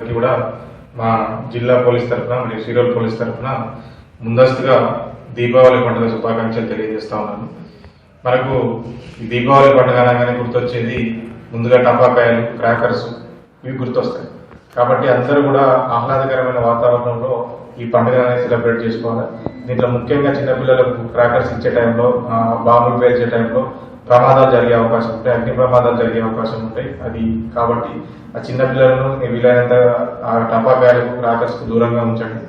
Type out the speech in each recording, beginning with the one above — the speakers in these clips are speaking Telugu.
అది కూడా మా జిల్లా పోలీస్ తరఫున మరియు సీరియల్ పోలీస్ తరఫున ముందస్తుగా దీపావళి పండుగ శుభాకాంక్షలు తెలియజేస్తా ఉన్నాను. మనకు దీపావళి పండుగ అనగానే గుర్తొచ్చేది ముందుగా టపాకాయలు క్రాకర్స్ ఇవి గుర్తొస్తాయి. కాబట్టి అందరూ కూడా ఆహ్లాదకరమైన వాతావరణంలో ఈ పండుగ అనేది సెలబ్రేట్ చేసుకోవాలి. దీంట్లో ముఖ్యంగా చిన్నపిల్లలకు క్రాకర్స్ ఇచ్చే టైంలో బాంబులు పేల్చే టైంలో ప్రమాదాలు జరిగే అవకాశం ఉంటాయి అగ్ని ప్రమాదాలు జరిగే అవకాశం ఉంటాయి. అది కాబట్టి ఆ చిన్నపిల్లలను వీలైనంత ఆ టపాకాయలకు క్రాకర్స్కు దూరంగా ఉంచండి.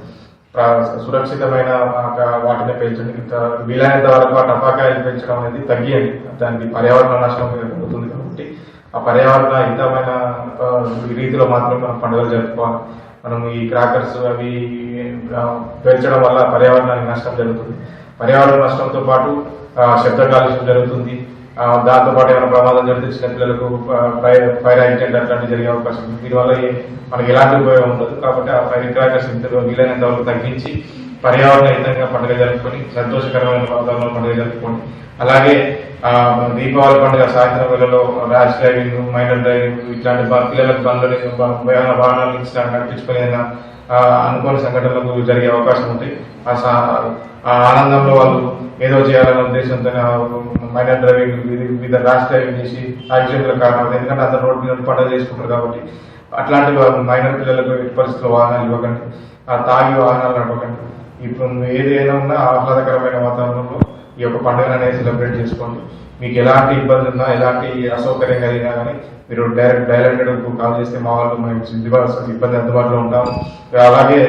సురక్షితమైన వాటిని పెంచండి వీలైనంత వరకు ఆ టపాకాయలు పెంచడం అనేది తగ్గియండి. దానికి పర్యావరణ నాశనం జరుగుతుంది కాబట్టి ఆ పర్యావరణ హితమైన రీతిలో మాత్రం మనం పండుగలు జరుపుకోవాలి. మనం ఈ క్రాకర్స్ అవి పెంచడం వల్ల పర్యావరణానికి నష్టం జరుగుతుంది. పర్యావరణ నష్టంతో పాటు శబ్ద కాలుష్యం జరుగుతుంది. దాంతో పాటు ఏమైనా ప్రమాదం జరిగితే చిన్నపిల్లలకు ఫైర్ యాక్సిడెంట్ అట్లాంటివి జరిగే అవకాశం ఉంది. దీనివల్ల మనకి ఎలాంటి ఉపయోగం ఉండదు. కాబట్టి ఆ ఫైర్ క్రాకర్స్ ఇంత వీలైనంత వరకు తగ్గించి పర్యావరణ హితంగా పండుగ జరుపుకొని సంతోషకరమైన వాతావరణంలో పండుగ జరుపుకోండి అలాగే దీపావళి పండుగ సాయంత్రం వేళలో ర్యాష్ డ్రైవింగ్ మైనర్ డ్రైవింగ్ ఇట్లాంటి పిల్లలకు బండ్లని వాహనాలు ఇచ్చిన అనుకోని సంఘటనలకు జరిగే అవకాశం ఉంటాయి ఆ ఆ ఆనందంలో వాళ్ళు ఏదో చేయాలనే ఉద్దేశంతో మైనర్ డ్రైవింగ్ వివిధ- వివిధ ర్యాష్ డ్రైవింగ్ చేసి యాక్సిడెంట్లకు కారణం ఎందుకంటే అందరు రోడ్డు మీద పండుగ చేసుకుంటారు కాబట్టి అట్లాంటి మైనర్ పిల్లలకు ఎట్టి పరిస్థితుల్లో వాహనాలు ఇవ్వకండి ఆ తాగి వాహనాలు నడవకండి ఇప్పుడు ఏదైనా ఉన్నా ఆహ్లాదకరమైన వాతావరణంలో ఈ యొక్క పండుగను అనేది సెలబ్రేట్ చేసుకోండి. మీకు ఎలాంటి ఇబ్బంది ఉన్నా ఎలాంటి అసౌకర్యం కలిగినా కానీ మీరు డైరెక్ట్ డైరెక్ట్ కాల్ చేస్తే మా వాళ్ళు మేము సిద్ధిపడ ఇబ్బంది అందుబాటులో ఉంటాం. అలాగే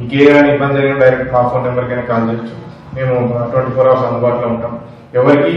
ఇంకేమైనా ఇబ్బంది జరిగినా డైరెక్ట్ మా ఫోన్ నెంబర్కైనా కాల్ చేయొచ్చు. మేము ట్వంటీ ఫోర్ అవర్స్ అందుబాటులో ఉంటాం. ఎవరికి